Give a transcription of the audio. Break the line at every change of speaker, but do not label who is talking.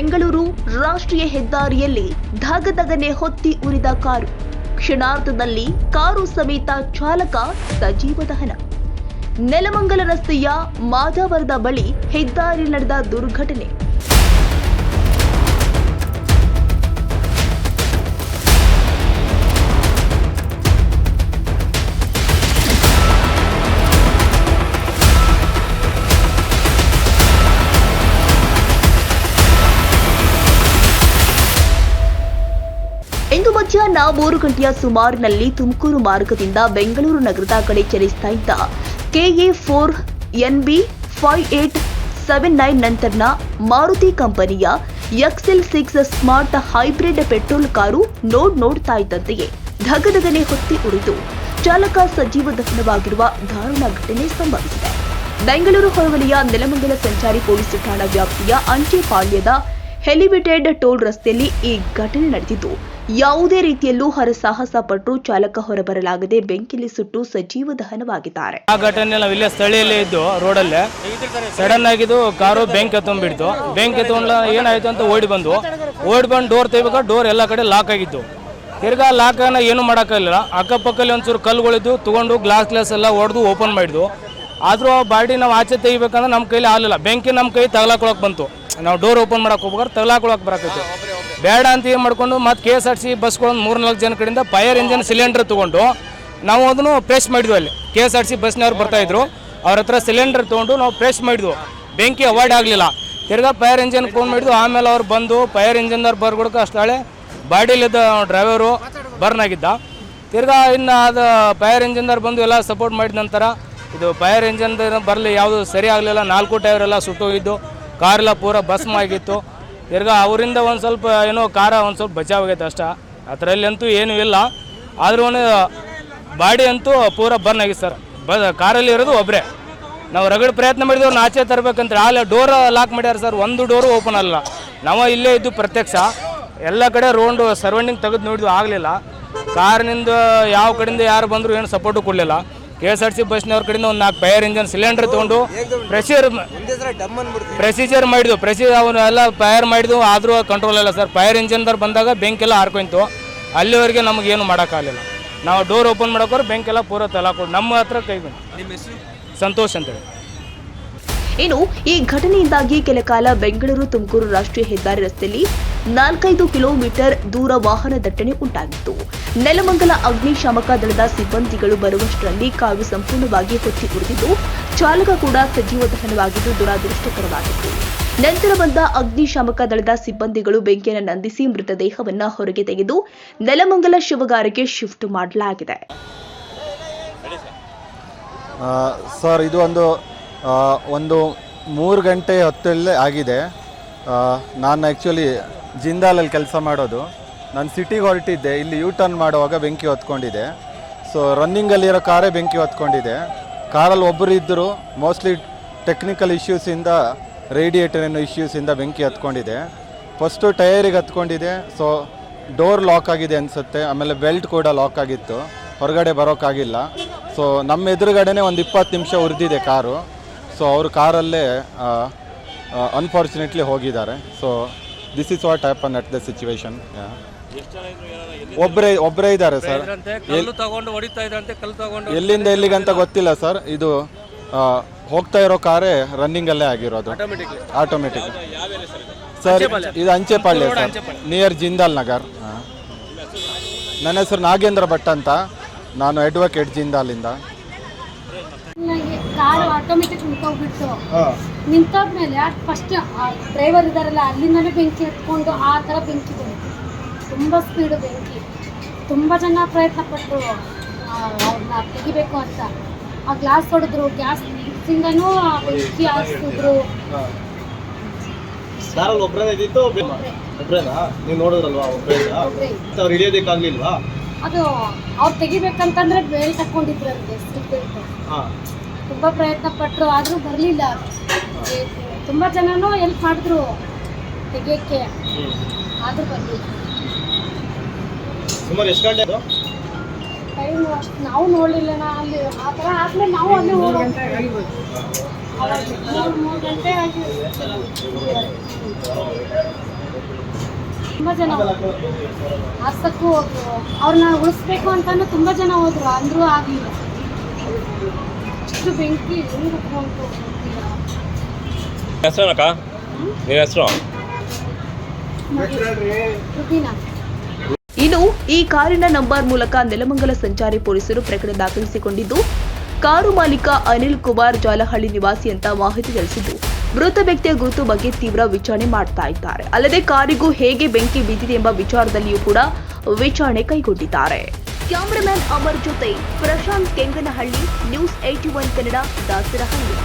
ಬೆಂಗಳೂರು ರಾಷ್ಟ್ರೀಯ ಹೆದ್ದಾರಿಯಲ್ಲಿ ಧಗಧಗನೆ ಹೊತ್ತಿ ಉರಿದ ಕಾರು. ಕ್ಷಣಾರ್ಧದಲ್ಲಿ ಕಾರು ಸಮೇತ ಚಾಲಕ ಸಜೀವ ದಹನ. ನೆಲಮಂಗಲ ರಸ್ತೆಯ ಮಾದಾವರದ ಬಳಿ ಹೆದ್ದಾರಿ ನಡೆದ ದುರ್ಘಟನೆ. ಮೂರು ಗಂಟೆಯ ಸುಮಾರಿನಲ್ಲಿ ತುಮಕೂರು ಮಾರ್ಗದಿಂದ ಬೆಂಗಳೂರು ನಗರದ ಕಡೆ ಚಲಿಸ್ತಾ ಇದ್ದ KA four NB five eight seven nine ನಂತರನ Maruti ಕಂಪನಿಯ XL six smart hybrid petrol car ನೋಡ್ ನೋಡ್ತಾ ಇದ್ದಂತೆಯೇ ಧಗಧಗನೆ ಹೊತ್ತಿ ಉರಿದು ಚಾಲಕ ಸಜೀವ ದಹನವಾಗಿರುವ ದಾರುಣ ಘಟನೆ ಸಂಭವಿಸಿದೆ. ಬೆಂಗಳೂರು ಹೊರವಲಯ ನೆಲಮಂಗಲ ಸಂಚಾರಿ ಪೊಲೀಸ್ ಠಾಣಾ ವ್ಯಾಪ್ತಿಯ ಅಂಚೆಪಾಳ್ಯದ ಹೆಲಿವೇಟೆಡ್ ಟೋಲ್ ರಸ್ತೆಯಲ್ಲಿ ಈ ಘಟನೆ ನಡೆದಿದ್ದು, ಯಾವುದೇ ರೀತಿಯಲ್ಲೂ ಹರಸಾಹಸ ಪಟ್ಟು ಚಾಲಕ ಹೊರಬರಲಾಗದೆ ಬೆಂಕಿಲಿ ಸುಟ್ಟು ಸಜೀವ ದಹನವಾಗಿದ್ದಾರೆ.
ಆ ಘಟನೆ ನಾವು ಇಲ್ಲೇ ಸ್ಥಳೀಯಲ್ಲೇ ಇದ್ದು, ರೋಡಲ್ಲೇ. ಸಡನ್ ಆಗಿದ್ದು ಕಾರು ಬೆಂಕಿ ತುಂಬಿಡ್ತು ಬೆಂಕಿ ಎತ್ಕೊಂಡ್ಲ ಏನಾಯ್ತು ಅಂತ ಓಡಿ ಬಂದು ಓಡಿ ಬಂದು ಡೋರ್ ತೆಗಿಬೇಕು ಡೋರ್ ಎಲ್ಲ ಕಡೆ ಲಾಕ್ ಆಗಿತ್ತು. ತಿರ್ಗಾ ಲಾಕನ್ನ ಏನು ಮಾಡೋಕ್ಕಾಗಲಿಲ್ಲ. ಅಕ್ಕಪಕ್ಕಲ್ಲಿ ಒಂಚೂರು ಕಲ್ಲುಗಳಿದ್ದು, ತಗೊಂಡು ಗ್ಲಾಸ್ ಗ್ಲಾಸ್ ಎಲ್ಲ ಹೊಡೆದು ಓಪನ್ ಮಾಡಿದ್ವು ಆದರೂ ಆ ಬಾಡಿ ನಾವು ಆಚೆ ತೆಗಿಬೇಕಂದ್ರೆ ನಮ್ಮ ಕೈಲಿ ಆಗಲಿಲ್ಲ ಬೆಂಕಿ ನಮ್ಮ ಕೈ ತಗಲಾಕೊಳಕ್ಕೆ ಬಂತು. ನಾವು ಡೋರ್ ಓಪನ್ ಮಾಡಕ್ಕೆ ಹೋಗ್ಬೇಕಾದ್ರೆ ತಗಲಾಕೊಳಕ್ಕೆ ಬರಕೈತೆ. ಬೇಡ ಅಂತ ಏನು ಮಾಡಿಕೊಂಡು ಮತ್ತೆ ಕೆ ಎಸ್ ಆರ್ ಸಿ ಬಸ್ಗಳು ಮೂರು ನಾಲ್ಕು ಜನ ಕಡೆಯಿಂದ ಫೈರ್ ಇಂಜಿನ್ ಸಿಲಿಂಡರ್ ತೊಗೊಂಡು ನಾವು ಅದನ್ನು ಪ್ರೆಸ್ ಮಾಡಿದ್ವಿ ಅಲ್ಲಿ. ಕೆ ಎಸ್ ಆರ್ ಸಿ ಬಸ್ನವ್ರು ಬರ್ತಾಯಿದ್ರು ಅವ್ರ ಹತ್ರ ಸಿಲಿಂಡರ್ ತೊಗೊಂಡು ನಾವು ಪ್ರೆಸ್ ಮಾಡಿದ್ವು. ಬೆಂಕಿ ಅವಾಯ್ಡ್ ಆಗಲಿಲ್ಲ. ತಿರ್ಗಾ ಫೈರ್ ಇಂಜಿನ್ ಫೋನ್ ಮಾಡಿದ್ವು. ಆಮೇಲೆ ಅವ್ರು ಬಂದು ಫೈರ್ ಇಂಜಿನ್ದವ್ರು ಬರ್ಗುಡ್ಕ ಅಷ್ಟಾಳೆ ಬಾಡಿಲಿದ್ದ ಡ್ರೈವರು ಬರ್ನ್ ಆಗಿದ್ದ ತಿರ್ಗಾ ಇನ್ನು ಅದು ಫೈರ್ ಇಂಜಿನ್ದವ್ರು ಬಂದು ಎಲ್ಲ ಸಪೋರ್ಟ್ ಮಾಡಿದ ನಂತರ ಇದು ಫೈರ್ ಇಂಜನ್ ಬರಲಿ ಯಾವುದು ಸರಿ ಆಗಲಿಲ್ಲ. ನಾಲ್ಕು ಟೈರ್ ಎಲ್ಲ ಸುಟ್ಟೋಗಿದ್ದು ಕಾರೆಲ್ಲ ಪೂರ ಭಸ್ಮ ಆಗಿತ್ತು. ತಿರ್ಗಾ ಅವರಿಂದ ಒಂದು ಸ್ವಲ್ಪ ಏನೋ ಕಾರ ಒಂದು ಸ್ವಲ್ಪ ಬಚಾವಾಗೈತೆ ಅಷ್ಟ. ಅದರಲ್ಲಿ ಅಂತೂ ಏನೂ ಇಲ್ಲ. ಆದ್ರೂ ಬಾಡಿ ಅಂತೂ ಪೂರ ಬರ್ನ್ ಆಗಿತ್ತು ಸರ್. ಬ ಕಾರಲ್ಲಿ ಇರೋದು ಒಬ್ಬರೇ ನಾವು ರಗಡ್ ಪ್ರಯತ್ನ ಮಾಡಿದ್ವಿ ನಾಚೆ ಆಚೆ ತರಬೇಕಂತ ಆಲೆ ಡೋರ್ ಲಾಕ್ ಮಾಡ್ಯಾರ ಸರ್. ಒಂದು ಡೋರು ಓಪನ್ ಅಲ್ಲ. ನಾವು ಇಲ್ಲೇ ಇದ್ದು ಪ್ರತ್ಯಕ್ಷ. ಎಲ್ಲ ಕಡೆ ರೋಂಡು ಸರ್ವಂಡಿಂಗ್ ತೆಗೆದು ನೋಡಿದ್ವಿ, ಆಗಲಿಲ್ಲ. ಕಾರಿನಿಂದ ಯಾವ ಕಡೆಯಿಂದ ಯಾರು ಬಂದರೂ ಏನು ಸಪೋರ್ಟು ಕೊಡಲಿಲ್ಲ. ಕೆ ಎಸ್ ಆರ್ ಸಿ ಬಸ್ನವ್ರ ಕಡೆಯಿಂದ ಒಂದು ನಾಲ್ಕು ಫೈರ್ ಇಂಜನ್ ಸಿಲಿಂಡರ್ ತೊಗೊಂಡು ಪ್ರೆಷರ್ ಪ್ರೊಸೀಜರ್ ಮಾಡಿದ್ವು. ಪ್ರೆಸೀಜರ್ ಅವನು ಎಲ್ಲ ಫೈರ್ ಮಾಡಿದ್ವು ಆದರೂ ಕಂಟ್ರೋಲ್ ಇಲ್ಲ ಸರ್. ಫೈರ್ ಇಂಜನ್ದವ್ರು ಬಂದಾಗ ಬೆಂಕಿ ಎಲ್ಲ ಹಾರ್ಕೊಯ್ತು ಅಲ್ಲಿವರೆಗೆ ನಮಗೆ ಏನು ಮಾಡೋಕ್ಕಾಗಲಿಲ್ಲ ನಾವು ಡೋರ್ ಓಪನ್ ಮಾಡೋಕ್ಕೋರು ಬೆಂಕಿ ಎಲ್ಲ ಪೂರ ತಲಾಕೊಂಡು ನಮ್ಮ ಹತ್ರ ಕೈ ಬಂತು. ಸಂತೋಷ್ ಅಂತೇಳಿ
ಇನ್ನು ಈ ಘಟನೆಯಿಂದಾಗಿ ಕೆಲ ಕಾಲ ಬೆಂಗಳೂರು ತುಮಕೂರು ರಾಷ್ಟ್ರೀಯ ಹೆದ್ದಾರಿ ರಸ್ತೆಯಲ್ಲಿ ನಾಲ್ಕೈದು ಕಿಲೋಮೀಟರ್ ದೂರ ವಾಹನ ದಟ್ಟಣೆ ಉಂಟಾಗಿತ್ತು. ನೆಲಮಂಗಲ ಅಗ್ನಿಶಾಮಕ ದಳದ ಸಿಬ್ಬಂದಿಗಳು ಬರುವಷ್ಟರಲ್ಲಿ ಕಾರು ಸಂಪೂರ್ಣವಾಗಿ ಹೊತ್ತಿ ಉರಿದಿದ್ದು, ಚಾಲಕ ಕೂಡ ಸಜೀವ ದಹನವಾಗಿದ್ದು ದುರಾದೃಷ್ಟಕರವಾಗಿತ್ತು. ನಂತರ ಬಂದ ಅಗ್ನಿಶಾಮಕ ದಳದ ಸಿಬ್ಬಂದಿಗಳು ಬೆಂಕಿಯನ್ನು ನಂದಿಸಿ ಮೃತದೇಹವನ್ನು ಹೊರಗೆ ತೆಗೆದು ನೆಲಮಂಗಲ ಶಿವಗಾರಿಗೆ ಶಿಫ್ಟ್ ಮಾಡಲಾಗಿದೆ.
ಸರ್, ಇದು ಒಂದು ಒಂದು ಮೂರು ಗಂಟೆ ಹೊತ್ತಲ್ಲೇ ಆಗಿದೆ. ನಾನು ಆ್ಯಕ್ಚುಲಿ ಜಿಂದಾಲಲ್ಲಿ ಕೆಲಸ ಮಾಡೋದು. ನಾನು ಸಿಟಿಗೆ ಹೊರಟಿದ್ದೆ. ಇಲ್ಲಿ ಯೂ ಟರ್ನ್ ಮಾಡುವಾಗ ಬೆಂಕಿ ಹೊತ್ಕೊಂಡಿದೆ. ಸೊ ರನ್ನಿಂಗಲ್ಲಿರೋ ಕಾರೇ ಬೆಂಕಿ ಹೊತ್ಕೊಂಡಿದೆ. ಕಾರಲ್ಲಿ ಒಬ್ಬರು ಇದ್ದರು. ಮೋಸ್ಟ್ಲಿ ಟೆಕ್ನಿಕಲ್ ಇಶ್ಯೂಸಿಂದ ರೇಡಿಯೇಟರ್ ಏನೋ ಇಶ್ಯೂಸಿಂದ ಬೆಂಕಿ ಹತ್ಕೊಂಡಿದೆ. ಫಸ್ಟು ಟಯರಿಗೆ ಹತ್ಕೊಂಡಿದೆ. ಸೊ ಡೋರ್ ಲಾಕ್ ಆಗಿದೆ ಅನಿಸುತ್ತೆ. ಆಮೇಲೆ ಬೆಲ್ಟ್ ಕೂಡ ಲಾಕ್ ಆಗಿತ್ತು. ಹೊರಗಡೆ ಬರೋಕ್ಕಾಗಿಲ್ಲ ಸೊ ನಮ್ಮ ಎದುರುಗಡೆನೇ ಒಂದು ಇಪ್ಪತ್ತು ನಿಮಿಷ ಉರಿದಿದೆ ಕಾರು. ಸೊ ಅವರು ಕಾರಲ್ಲೇ ಅನ್ಫಾರ್ಚುನೇಟ್ಲಿ ಹೋಗಿದ್ದಾರೆ. So this is what happen at the situation ಒಬ್ಬರೇ ಒಬ್ಬರೇ ಇದ್ದಾರೆ ಸರ್
ಕಲ್ಲು ತಗೊಂಡು ಹೊಡಿತಾ ಇದ್ರಂತೆ ಕಲ್ಲು ತಗೊಂಡು
ಎಲ್ಲಿಂದ ಎಲ್ಲಿಗಂತ ಗೊತ್ತಿಲ್ಲ ಸರ್ ಇದು ಆ, ಹೋಗ್ತಾ ಇರೋ ಕಾರೇ ರನ್ನಿಂಗಲ್ಲೇ ಆಗಿರೋದು. ಆಟೋಮೆಟಿಕ್ ಸರ್ ಇದು? ಅಂಚೆಪಾಳ್ಯ. Sir near Jindal Nagar. ಹಾ. ನನ್ನ ಹೆಸರು ನಾಗೇಂದ್ರ ಭಟ್ ಅಂತ. ನಾನು ಅಡ್ವೊಕೇಟ್ ಜಿಂದಾಲಿಂದ.
ಕಾರು ಆಟೋಮೆಟಿಕ್ ನಿಂತೋಗ್ಬಿಟ್ಟು ನಿಂತೋದ್ಮೇಲೆ ಫಸ್ಟ್ ಡ್ರೈವರ್ ಇದಾರಲ್ಲ ಅಲ್ಲಿಂದಲೇ ಬೆಂಕಿ ಎತ್ಕೊಂಡು ಆ ಥರ ಬೆಂಕಿ ಬಂತು. ತುಂಬ ಸ್ಪೀಡು ಬೆಂಕಿ. ತುಂಬ ಜನ ಪ್ರಯತ್ನ ಪಟ್ಟರು ಅವ್ರನ್ನ ತೆಗಿಬೇಕು ಅಂತ. ಆ ಗ್ಲಾಸ್ ಹೊಡೆದ್ರು ಗ್ಯಾಸ್ ಇಂದನೂ ಬೆಂಕಿ ಹಾರಿಸಿದ್ರು
ಕಾರಲ್ಲಿ ಒಬ್ಬರೇ ಇದ್ದಿತ್ತು ಒಬ್ಬರೇನಾ ನೀವು ನೋಡಿದ್ರಲ್ವಾ ಒಬ್ಬರೇನಾ
ಒಬ್ರೇ.
ಅವ್ರು ಹಿಡಿಯೋದಕ್ಕಾಗ್ಲಿಲ್ವಾ
ಅದು ಅವ್ರು ತೆಗಿಬೇಕಂತಂದ್ರೆ ಬೇಲ್ ತಕೊಂಡಿದ್ರು ಬೆಲ್ಟ್
ಹಾಂ.
ತುಂಬ ಪ್ರಯತ್ನ ಪಟ್ಟರು ಆದರೂ ಬರಲಿಲ್ಲ. ತುಂಬ ಜನನೂ ಹೆಲ್ಪ್ ಮಾಡಿದ್ರು ತೆಗಿಯೋಕ್ಕೆ. ಆದರೂ ಬರಲಿಲ್ಲ.
ಸುಮಾರು ಎಷ್ಟು ಗಂಟೆ ಅದು
ಟೈಮ್ ಅಷ್ಟು ನಾವು ನೋಡಲಿಲ್ಲ ಅಲ್ಲಿ. ಆ ಥರ ಆದ್ಮೇಲೆ ನಾವು ಅಲ್ಲಿ ಅವಾಗ ಮೂರು ಮೂರು ಗಂಟೆ ಆಗಿ ತುಂಬ ಜನ ಹೋದ್ರು. ಹಾಸಕ್ಕೂ ಹೋದ್ರು. ಅವ್ರನ್ನ ಉಳಿಸ್ಬೇಕು ಅಂತಾನು ತುಂಬ ಜನ ಹೋದ್ರು. ಅಂದರೂ ಆಗಲಿಲ್ಲ. ಅಷ್ಟು ಬೆಂಕಿ
ನಿನ್ನ ಹೆಸರು?
ರುಬೀನಾ.
ಇನ್ನು ಈ ಕಾರಿನ ನಂಬರ್ ಮೂಲಕ ನೆಲಮಂಗಲ ಸಂಚಾರಿ ಪೊಲೀಸರು ಪ್ರಕರಣ ದಾಖಲಿಸಿಕೊಂಡಿದ್ದು ಕಾರು ಮಾಲೀಕ ಅನಿಲ್ ಕುಮಾರ್ ಜಾಲಹಳ್ಳಿ ನಿವಾಸಿ ಅಂತ ಮಾಹಿತಿ ತಿಳಿಸಿದ್ದು ಮೃತ ವ್ಯಕ್ತಿಯ ಗುರುತು ಬಗ್ಗೆ ತೀವ್ರ ವಿಚಾರಣೆ ಮಾಡ್ತಾ ಇದ್ದಾರೆ. ಅಲ್ಲದೆ ಕಾರಿಗೂ ಹೇಗೆ ಬೆಂಕಿ ಬಿದ್ದಿದೆ ಎಂಬ ವಿಚಾರದಲ್ಲಿಯೂ ಕೂಡ ವಿಚಾರಣೆ ಕೈಗೊಂಡಿದ್ದಾರೆ. ಕ್ಯಾಮರಾಮ್ಯಾನ್ ಅಮರ್ ಜೊತೆ Prashanth Kenganahalli news eighty one Kannada Dasarahalli.